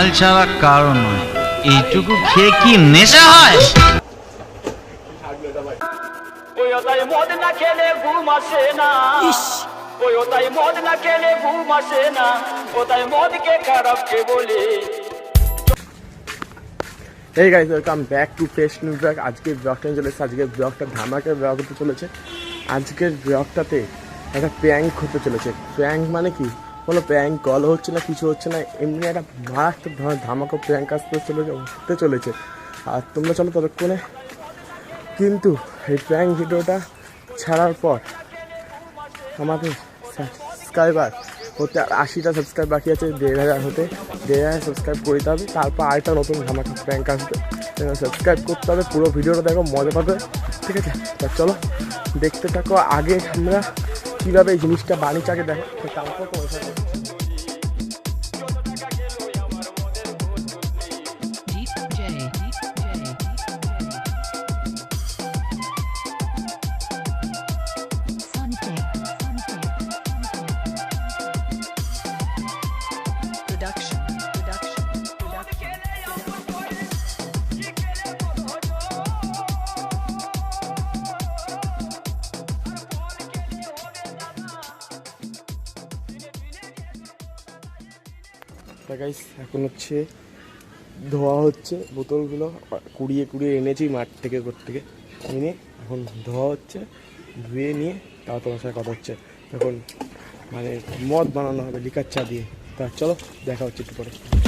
মাল ছাড়া কারও নয়। এইটুকু খেয়ে কি নেশা হয়? ওই ওটাই মদ না খেলে ঘুম আসে না। ওটাই মদ না খেলে ঘুম আসে না। ওটাই মদকে খারাপ বলে? এই guys welcome back to new blog আজকের ব্লগটা চলে এসেছে আজকের ব্লগটা ধামাকের ব্লগ হতে চলেছে। আজকের ব্লগটাতে একটা প্র্যাঙ্ক হতে চলেছে। প্র্যাঙ্ক মানে কি? কোনো প্র্যাঙ্ক কল হচ্ছে না, কিছু হচ্ছে না, এমনি একটা মারাত্মক ধামাকা প্র্যাঙ্ক আসতে চলেছে হতে চলেছে। আর তোমরা চলো ততক্ষণে। কিন্তু এই প্র্যাঙ্ক ভিডিওটা ছাড়ার পর আমাদের সাবস্ক্রাইবার হতে আর আশিটা সাবস্ক্রাইব বাকি আছে, দেড় হাজার হতে, দেড় হাজার সাবস্ক্রাইব করতে হবে, তারপর আরেকটা নতুন ধামাকা প্র্যাঙ্ক আসবে। সাবস্ক্রাইব করতে হবে, পুরো ভিডিওটা দেখো, মজা পাবে। ঠিক আছে? চলো, দেখতে থাকো, আগে আমরা কীভাবে এই জিনিসটা বাড়ি চাকে দেখো তারপর গাইস এখন হচ্ছে ধোয়া হচ্ছে, বোতলগুলো কুড়িয়ে কুড়িয়ে এনেছি মাঠ থেকে, ঘর থেকে। এনে এখন ধোয়া হচ্ছে, ধুয়ে নিয়ে তাও তোমার সাথে কথা হচ্ছে। এখন মানে মদ বানানো হবে, লিকার চা দিয়ে। তা চলো, দেখা হচ্ছে একটু পরে।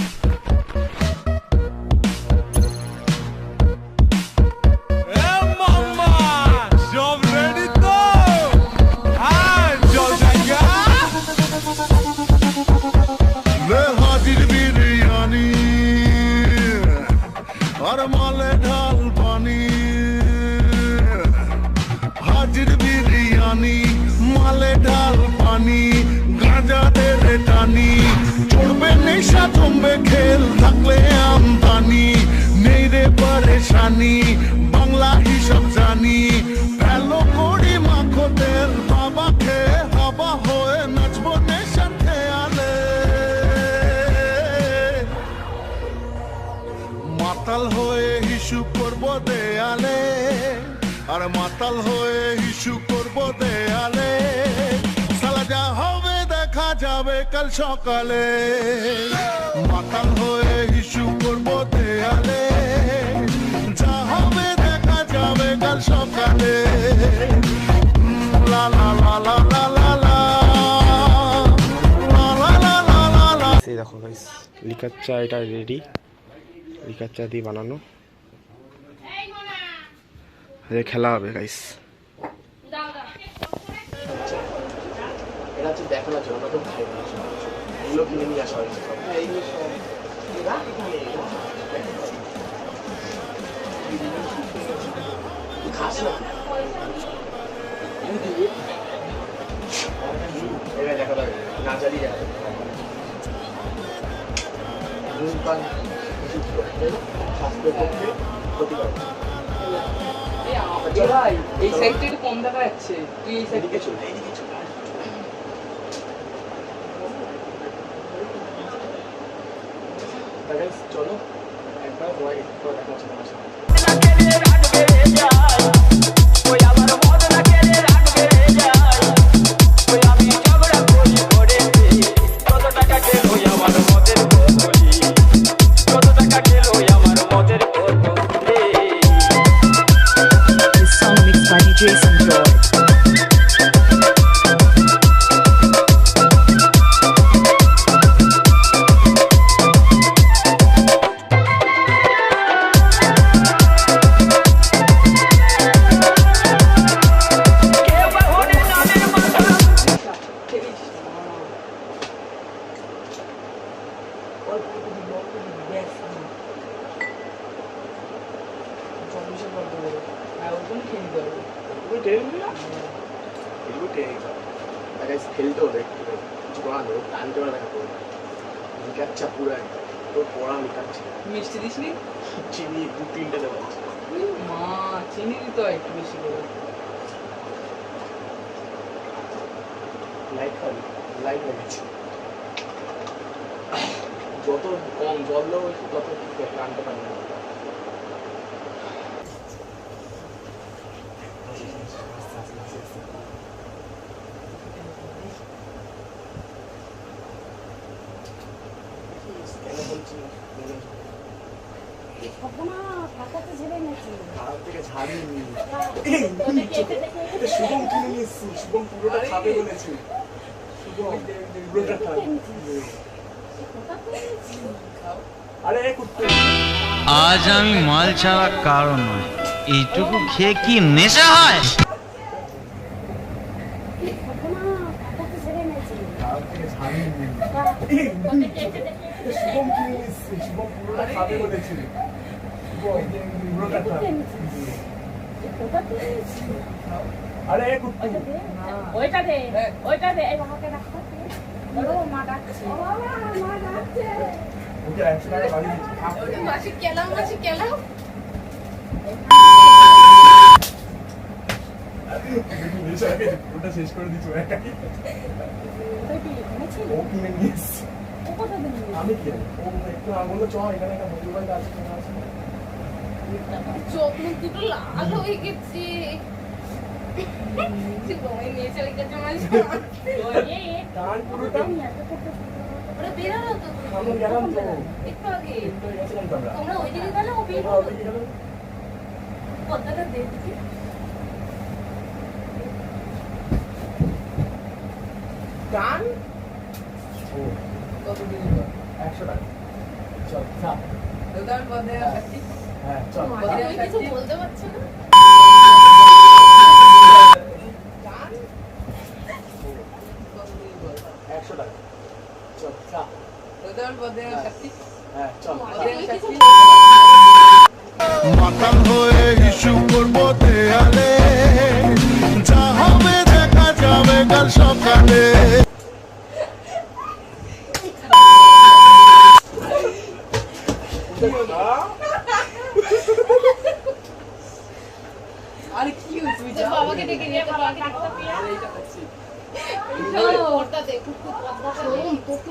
থাকলে আমদানি, নেই রে পরেশানি, বাংলা হিসাব জানি। ফেলো করি মাখো তেল বাবা হাবা হয়ে নাচবো নেশার খেয়ালে। মাতাল হয়ে হিসু করব দেয়ালে, আর মাতাল হয়ে হবে কাল সকালে মাতাল হয়ে হিসু করব দেয়ালে যা হবে দেখা যাবে কাল সকালে লা লা লা লা লা লা লা এই দেখো গাইস লিকার চা এটা রেডি লিকার চা দিয়ে বানানো খেলা হবে গাইস এটা হচ্ছে দেখানোর জন্য তো ভাই এগুলো কিনে নিয়ে আসা হয়েছে খাস না। এবার দেখা যাবে না চালিয়ে যাবে স্বাস্থ্যের পক্ষে ক্ষতিকর। এই সাইডটা একটু কম দেখা যাচ্ছে। তুই এই সাইড? চলে এদিকে চলে I get Gracias. পুরো একদম তোর পড়া মিষ্টি দিসনি? চিনি দু তিনটে দেওয়া মা চিনি দিতে হয় একটু বেশি করে। লাইট খাবি লাইট লেগেছে যত কম জল দেবো হয়েছে তত টানতে পারি না কেন বলছি খারাপ থেকে ঝাড়িনি এটা আজ আমি মাল ছাড়া কারণ নয়। এইটুকু খেয়ে কি নেশা হয় খারাপ থেকে ঝাড়িনি এটা শুভম কিনে পুরোটা খাবে আরে ওইটা দে ওইটা দে এই বাবাকে রাখো মা ডাকছে ওকে একশো টাকা বাড়ি মাসি কেলাম মাসি কেলাম। ওটা শেষ করে দিচ্ছি ও কিনে নিয়ে এসছি আমি কি ও একটু আঙুলে চ এখানে একটা বন্ধু বান্ধব আছে কেনা আছে। চোখ মুখ দুটো লাল হয়ে গেছে। গলায় নিয়ে চলে গেছে আমার গান পুরোটা? ওরা বেরোলো তো আমরা গেলাম তো একটু আগে একটু গেছিলাম তো আমরা তোমরা ওইদিকে গেলে ও বের আমরা ওদিকে গেলাম পদ্মাটা দেখছি গান? ও কত দিন একশো টাকা। চল চা দাদা আমি পদে হ্যাঁ চল। কিছু বলতে পারছি না? একশো টাকা। চল চা দাদা পদে হ্যাঁ চল। মাতাল হয়ে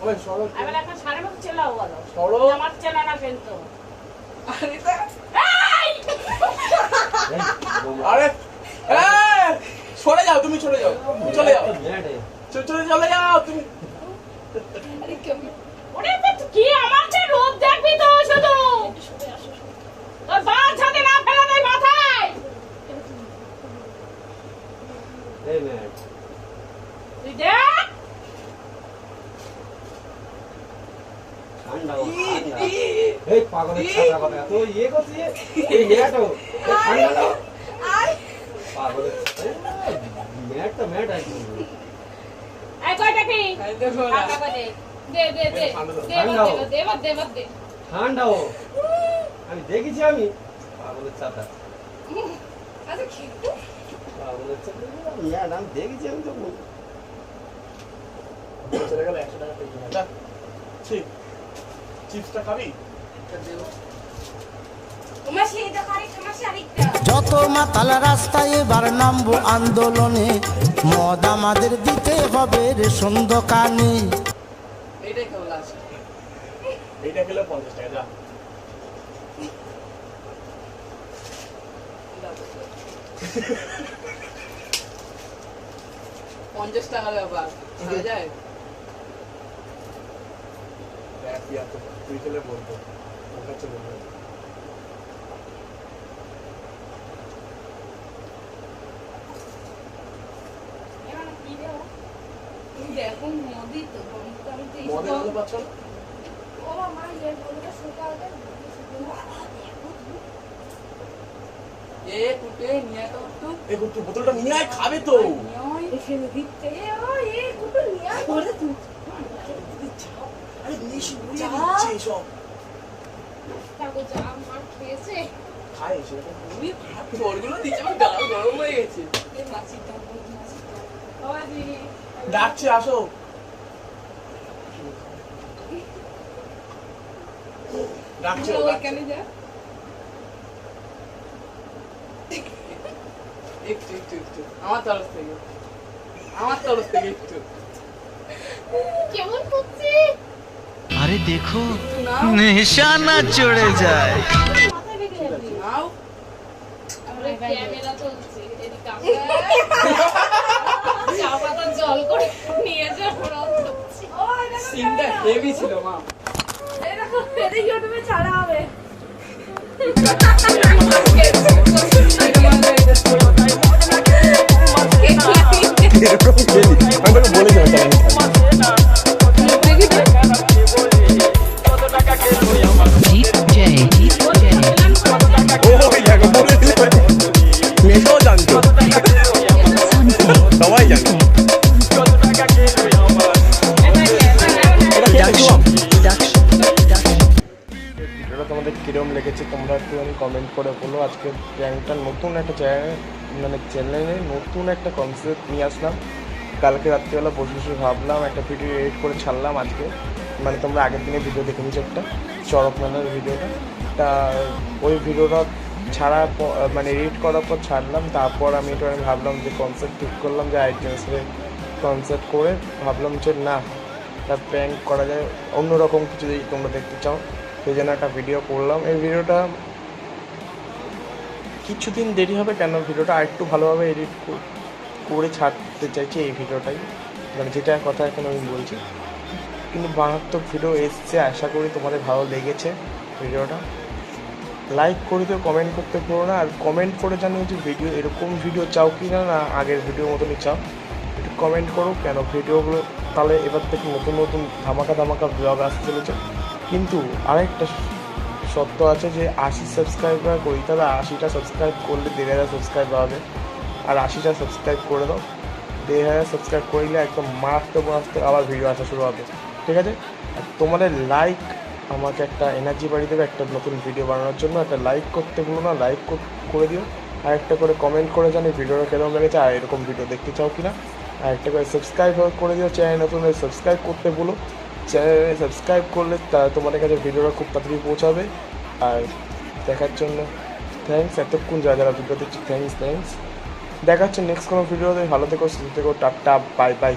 ওই সরো। এবার এখন সাড়ে মতো চেলাও বলো। সরো। আমার চেলা না কিন্তু আরে এটা আরে সরে যাও তুমি চলে যাও তুমি চলে যাও। চ- চলে চলে যাও তুমি ওরে কি আমার যে রূপ দেখবি তো শুধু তোর বাল ছাতে না ফেলে দেয় মাথায় তুই দেখ ঠান্ডা ও, ঠান্ডা। এই পাগলের ছাতা কথা তো ইয়ে করছিস এই ম্যাটও ঠান্ডা দাও পাগলের ছাতা, এই, ম্যাটটা ম্যাট আছে এই কয়টা কি এই দেখো না। টাকা করে দে দে দে দে ঠান্ডা হোক। দে দে দে দে ঠান্ডা ও আমি দেখেছি আমি। পাগলের ছাতা আচ্ছা পাগলের ম্যাট আমি দেখেছি আমি তো। চলে গেল একশো টাকা চিপ চিপসটা খাবি? যত মাতাল রাস্তায় এবার নামবো আন্দোলনে। মদ আমাদের দিতে হবে এইটা খেলে পঞ্চাশ টাকা টাকার ব্যাপার যায়? তুই খেলে ওর কাছে বলব এবার কি দেবো তুমি দেখো মোদি তো আমি তো এই মদের পাচ্ছ ও মা যে বলতে সকালে এ কুটে নিয়ে তো একটু এই গুট্টু বোতলটা নিয়ে আয় খাবে তো। এখানে দিতে ও এ কুটু নিয়া করে তুই আরে নিশি উড়িয়ে দিচ্ছে সব। তারপর যা মার খেয়েছে। খায় সেটা উনি জলগুলো দিচ্ছে আমার গাল গরম হয়ে গেছে। ডাকছে আসো। ডাকছে ওইখানে যা। একটু একটু একটু। আমার তরফ থেকে। আমার তরফ থেকে একটু। কেমন করছে আরে দেখো নিশানা চড়ে যায়। জল করে নিয়ে ছিল মা। ছাড়া হবে। একটা চ্যানেলে মানে চ্যানেলে নতুন একটা কনসেপ্ট নিয়ে আসলাম। কালকে রাত্রিবেলা বসে বসে ভাবলাম, একটা ভিডিও এডিট করে ছাড়লাম আজকে। মানে তোমরা আগের দিনে ভিডিও দেখে নিয়েছো একটা, চড়ক মেলার ভিডিওটা তা ওই ভিডিওটা পর মানে এডিট করার পর ছাড়লাম। তারপর আমি একটু ভাবলাম যে কনসেপ্ট ঠিক করলাম, যে আইটেন্স কনসেপ্ট করে ভাবলাম যে না, একটা প্র্যাঙ্ক করা যায়। অন্যরকম কিছু যদি তোমরা দেখতে চাও, সেই জন্য একটা ভিডিও করলাম। এই ভিডিওটা কিছুদিন দেরি হবে কেন? ভিডিওটা আরেকটু ভালোভাবে এডিট করে ছাড়তে চাইছি এই ভিডিওটাই। মানে যেটা কথা এখন আমি বলছি। কিন্তু মারাত্মক ভিডিও এসছে, আশা করি তোমাদের ভালো লেগেছে ভিডিওটা। লাইক করে দিও কমেন্ট করতে পারো না। আর কমেন্ট করে জানিও যে ভিডিও এরকম ভিডিও চাও কি না না আগের ভিডিও মতনই চাও। একটু কমেন্ট করো কেন ভিডিওগুলো, তাহলে এবার থেকে নতুন নতুন ধামাকা ধামাকা ব্লগ আসতে চলেছে। কিন্তু আরেকটা সত্য আছে যে আশি সাবস্ক্রাইবার করি, তাহলে আশিটা সাবস্ক্রাইব করলে দেড় হাজার সাবস্ক্রাইব হবে। আর আশিটা সাবস্ক্রাইব করে দাও। দেড় হাজার সাবস্ক্রাইব করলে একদম মারাত্মক মারাত্মক আবার ভিডিও আসা শুরু হবে। ঠিক আছে? আর তোমাদের লাইক আমাকে একটা এনার্জি বাড়িয়ে দেবে, একটা নতুন ভিডিও বানানোর জন্য। একটা লাইক করতে ভুলো না লাইক করে দিও। আর একটা করে কমেন্ট করে জানি ভিডিওটা কেমন লেগেছে আর এরকম ভিডিও দেখতে চাও কি না আর একটা করে সাবস্ক্রাইব করে দিও চ্যানেল নতুন সাবস্ক্রাইব করতে ভুলো। চ্যানেলে সাবস্ক্রাইব করলে তা তোমাদের কাছে ভিডিওটা খুব তাড়াতাড়ি পৌঁছাবে। আর দেখার জন্য থ্যাংকস এতক্ষণ যা যারা ভিডিও দেখছি থ্যাংকস থ্যাংকস দেখাচ্ছে নেক্সট কোনো ভিডিওতে। ভালো থেকো, সুস্থ থেকো, টাটা বাই বাই